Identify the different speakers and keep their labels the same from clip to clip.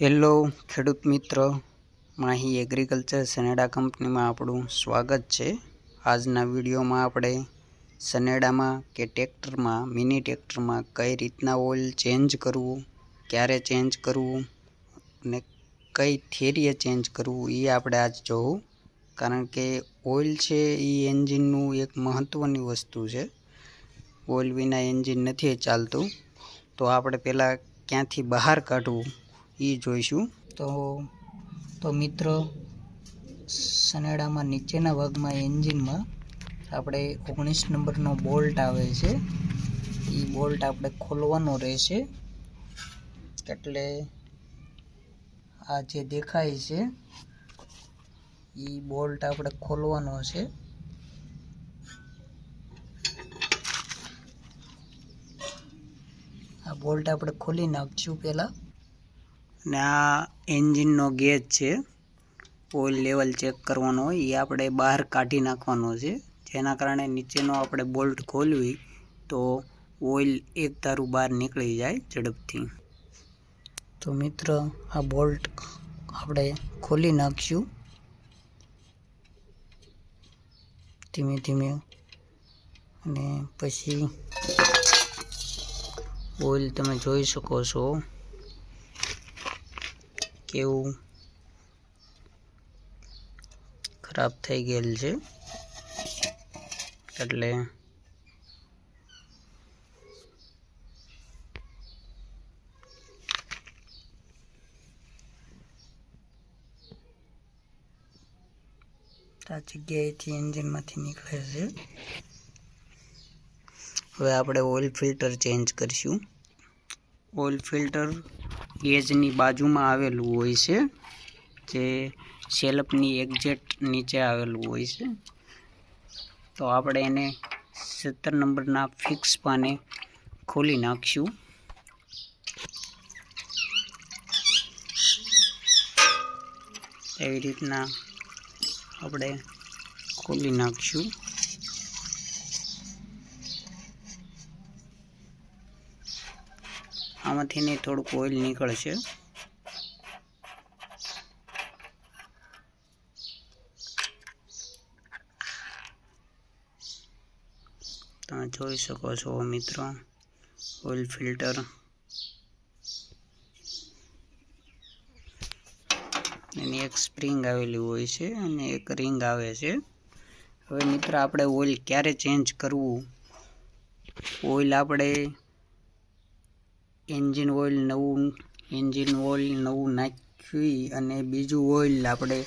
Speaker 1: Hello, ખેડૂત મિત્ર. Mahi agriculture સનેડા કંપનીમાં આપણું સ્વાગત છે. આજના વિડીયોમાં આપણે સનેડામાં કે ટ્રેક્ટરમાં, મિની ટ્રેક્ટરમાં કઈ રીતના ઓઇલ ચેન્જ કરવું, ક્યારે ચેન્જ કરવું અને કઈ થેરીએ ચેન્જ કરવું એ આપણે આજ જોવું. કારણ કે ઓઇલ છે એ એન્જિનનું એક મહત્ત્વની વસ્તુ છે. ઓઇલ વિના એન્જિન નથી ચાલતું. તો આપણે પહેલાં ક્યાંથી બહાર કાઢવું? એ જોઈશું. તો તો મિત્ર સનેડામાં નીચેના ભાગમાં એન્જિનમાં આપણે ઓગણીસ નંબરનો બોલ્ટ આવે છે. એ બોલ્ટ આપણે ખોલવાનો રહેશે. એટલે આ જે દેખાય છે એ બોલ્ટ આપણે ખોલવાનો છે. આ બોલ્ટ આપણે ખોલી નાખશું પહેલાં. અને આ એન્જિનનો ગેજ છે, ઓઇલ લેવલ ચેક કરવાનો હોય એ આપણે બહાર કાઢી નાખવાનો છે. જેના કારણે નીચેનો આપણે બોલ્ટ ખોલવી તો ઓઇલ એક ધારું બહાર નીકળી જાય ઝડપથી. તો મિત્ર, આ બોલ્ટ આપણે ખોલી નાખશું ધીમે ધીમે અને પછી ઓઇલ તમે જોઈ શકો છો. કેવું ખરાબ થઈ ગયેલ છે. એટલે આ જગ્યાએથી એન્જિનમાંથી નીકળે છે. હવે આપણે ઓઇલ ફિલ્ટર ચેન્જ કરીશું. ઓઇલ ફિલ્ટર ગેજની બાજુમાં આવેલું હોય છે, જે સેલ્ફની એક્ઝેક્ટ નીચે આવેલું હોય છે. તો આપણે એને સત્તર નંબરના ફિક્સ પાને ખોલી નાખશું. એવી રીતના આપણે ખોલી નાખશું. આમાંથી ને થોડુંક ઓઇલ નીકળશે. તમે જોઈ શકો છો મિત્રો, ઓઇલ ફિલ્ટર. એની એક સ્પ્રિંગ આવેલી હોય છે અને એક રિંગ આવે છે. હવે મિત્ર, આપણે ઓઇલ ક્યારે ચેન્જ કરવું? ઓઇલ આપણે એન્જિન ઓઇલ નવું, એન્જિન ઓઇલ નવું નાખી અને બીજું ઓઇલ આપણે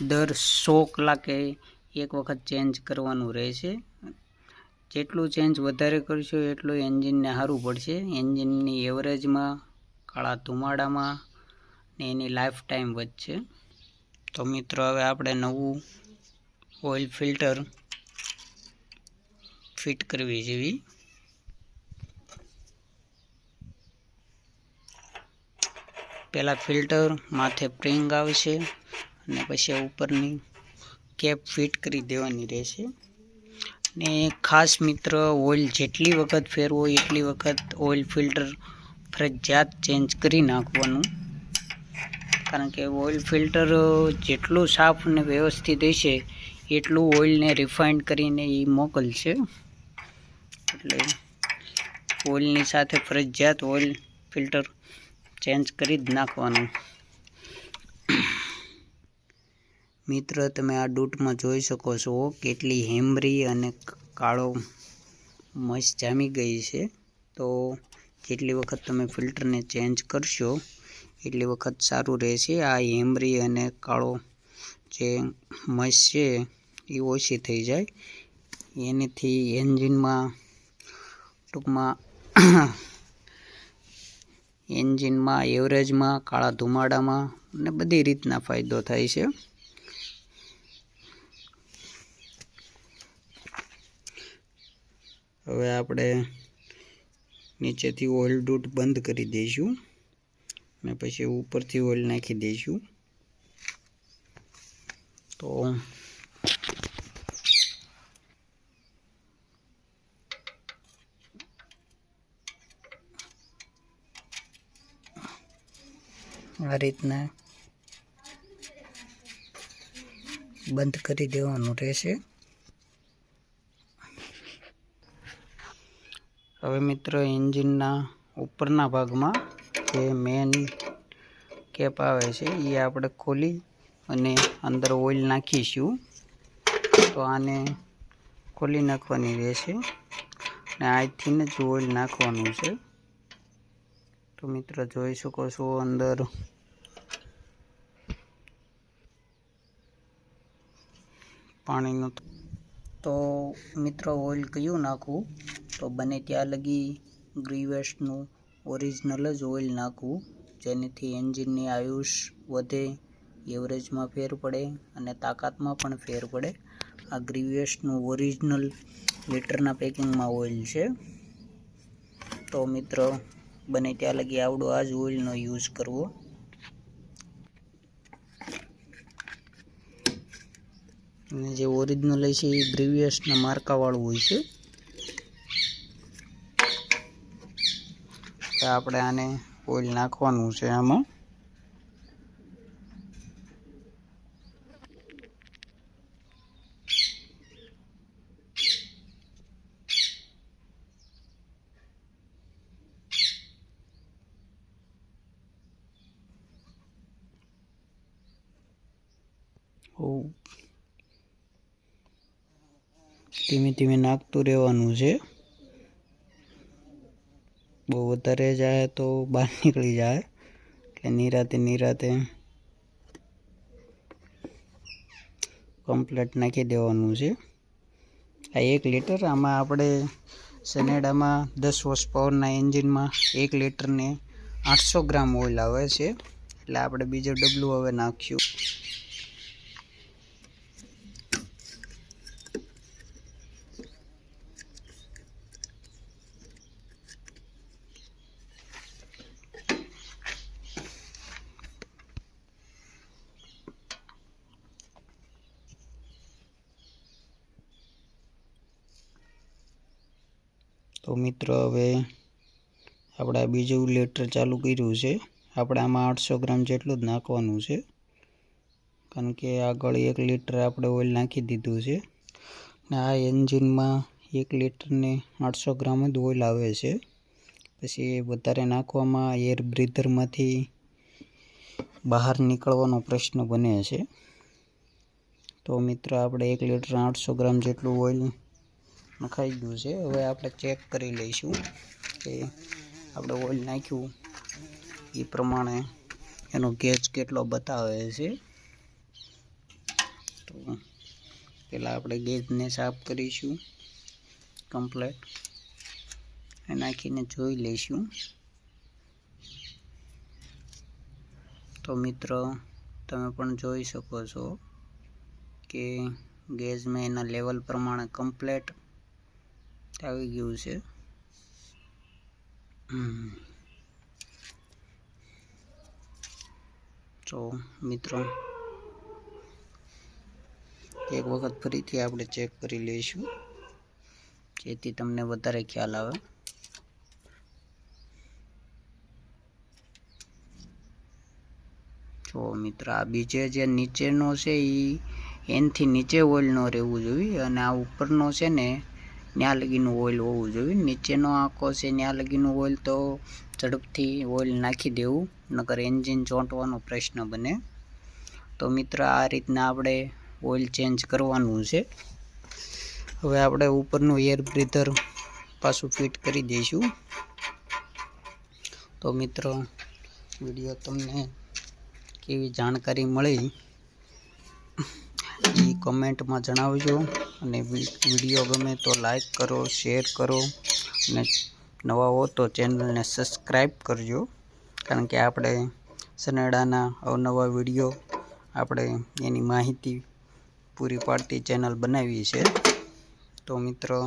Speaker 1: દર સો કલાકે એક વખત ચેન્જ કરવાનું રહેશે જેટલું ચેન્જ વધારે કરશો એટલું એન્જિનને સારું પડશે. એન્જિનની એવરેજમાં, કાળા ધુમાડામાં ને એની લાઈફ ટાઈમ વધશે. તો મિત્રો, હવે આપણે નવું ઓઇલ ફિલ્ટર ફિટ કરવી જેવી. પહેલાં ફિલ્ટર, માથે પ્રિંગ આવશે અને પછી ઉપરની કેપ ફિટ કરી દેવાની રહેશે. ને ખાસ મિત્ર, ઓઇલ જેટલી વખત ફેરવો, એટલી વખત ઓઇલ ફિલ્ટર ફરજિયાત ચેન્જ કરી નાખવાનું. કારણ કે ઓઇલ ફિલ્ટર જેટલું સાફ અને વ્યવસ્થિત હશે એટલું ઓઇલને રિફાઇન્ડ કરીને એ મોકલશે. એટલે ઓઇલની સાથે ફરજિયાત ઓઇલ ફિલ્ટર ચેન્જ કરી જ નાખવાનું. મિત્ર, તમે આ ડૂટમાં જોઈ શકો છો કેટલી હેમરી અને કાળો મસ જામી ગઈ છે. તો જેટલી વખત તમે ફિલ્ટરને ચેન્જ કરશો, એટલી વખત સારું રહેશે. આ હેમરી અને કાળો જે મસ છે, એ ઓછી થઈ જાય. એનાથી એન્જિનમાં ટૂંકમાં એન્જિનમાં, એવરેજમાં, કાળા ધુમાડામાં અને બધી રીતના ફાયદો થાય છે. હવે આપણે નીચેથી ઓઇલ ડૂટ બંધ કરી દઈશું અને પછી ઉપરથી ઓઇલ નાખી દઈશું. તો આ રીતના બંધ કરી દેવાનું રહેશે. હવે મિત્રો એન્જિનના ઉપરના ભાગમાં જે મેન કેપ આવે છે, એ આપણે ખોલી અને અંદર ઓઇલ નાખીશું. તો આને ખોલી નાખવાની રહેશે અને આજથી જ ઓઇલ નાખવાનું છે. તો મિત્રો જોઈ શકો છો અંદર પાણીનું તો. મિત્રો ઓઇલ કયું નાખવું? તો બને ત્યાં લગી ગ્રીવેસ્ટનું ઓરિજિનલ જ ઓઇલ નાખવું, જેનાથી એન્જિનની આયુષ વધે એવરેજમાં ફેર પડે અને તાકાતમાં પણ ફેર પડે. આ ગ્રીવેસ્ટનું ઓરિજિનલ લીટરના પેકિંગમાં ઓઇલ છે. તો મિત્રો બને ત્યાં લગી આવડો આ જ ઓઇલનો યુઝ કરવો. અને જે ઓરિજિનલ છે એ ગ્રેવિયસના માર્કાવાળું હોય છે. આપણે આને ઓઇલ નાખવાનું છે આમાં. ઓ ધીમે ધીમે નાખતું રહેવાનું છે. બહુ વધારે જાય તો બહાર નીકળી જાય. એટલે નિરાતે નિરાતે કમ્પ્લેટ નાખી દેવાનું છે. આ એક લીટર આમાં આપણે સેનેડામાં દસ હોર્સ પાવરના એન્જિનમાં એક લીટરને આઠસો ગ્રામ ઓઇલ આવે છે. એટલે આપણે બીજો ડબલું હવે નાખ્યું. તો મિત્રો, હવે આપણે બીજું લેટર ચાલુ કર્યું છે. આપણે આમાં આઠસો ગ્રામ જેટલું જ નાખવાનું છે. કારણ કે આગળ એક લીટર આપણે ઓઇલ નાખી દીધું છે. ને આ એન્જિનમાં એક લીટરને આઠસો ગ્રામ જ ઓઇલ આવે છે. પછી વધારે નાખવામાં એર બ્રીધરમાંથી બહાર નીકળવાનો પ્રશ્ન બને છે. તો મિત્રો, આપણે એક લીટર આઠસો ગ્રામ જેટલું ઓઇલ નખાઈ ગયું છે. હવે આપણે ચેક કરી લઈશું કે આપણે ઓઇલ નાખ્યું. એ પ્રમાણે એનો ગેજ કેટલો બતાવે છે. તો પહેલાં આપણે ગેજને સાફ કરીશું કમ્પ્લેટ એ નાખીને જોઈ લઈશું. તો મિત્રો, તમે પણ જોઈ શકો છો કે ગેજમાં એના લેવલ પ્રમાણે કમ્પ્લેટ આવી ગયું છે. તો મિત્રો, એક વખત ફરીથી આપણે ચેક કરી લઈશું. જેથી તમને વધારે ખ્યાલ આવે. જો મિત્ર, આ બીજે જે નીચેનો છે એ એનથી નીચે ઓઇલ ન રહેવું જોઈએ અને આ ઉપરનો છે ને ત્યાં લગીનું ઓઇલ હોવું જોઈએ. નીચેનો આંકો છે ત્યાં લગીનું ઓઇલ તો ઝડપથી ઓઇલ નાખી દેવું, નકર એન્જિન ચોંટવાનો પ્રશ્ન બને. તો મિત્ર, આ રીતના આપણે ઓઇલ ચેન્જ કરવાનું છે. હવે આપણે ઉપરનું એર બ્રીધર પાછું ફિટ કરી દઈશું. તો મિત્રો, વીડિયો તમને કેવી જાણકારી મળી? કમેન્ટમાં જણાવજો અને વીડિયો ગમે તો લાઈક કરો, શેર કરો અને નવા હો તો ચેનલને સબસ્ક્રાઈબ કરજો. કારણ કે આપણે સનેડાના અવનવા વીડિયો આપણે એની માહિતી પૂરી પાડતી ચેનલ બનાવી છે તો મિત્રો,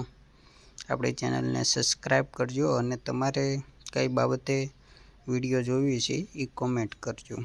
Speaker 1: આપણી ચેનલને સબસ્ક્રાઈબ કરજો અને તમારે કઈ બાબતે વીડિયો જોવી છે એ કોમેન્ટ કરજો.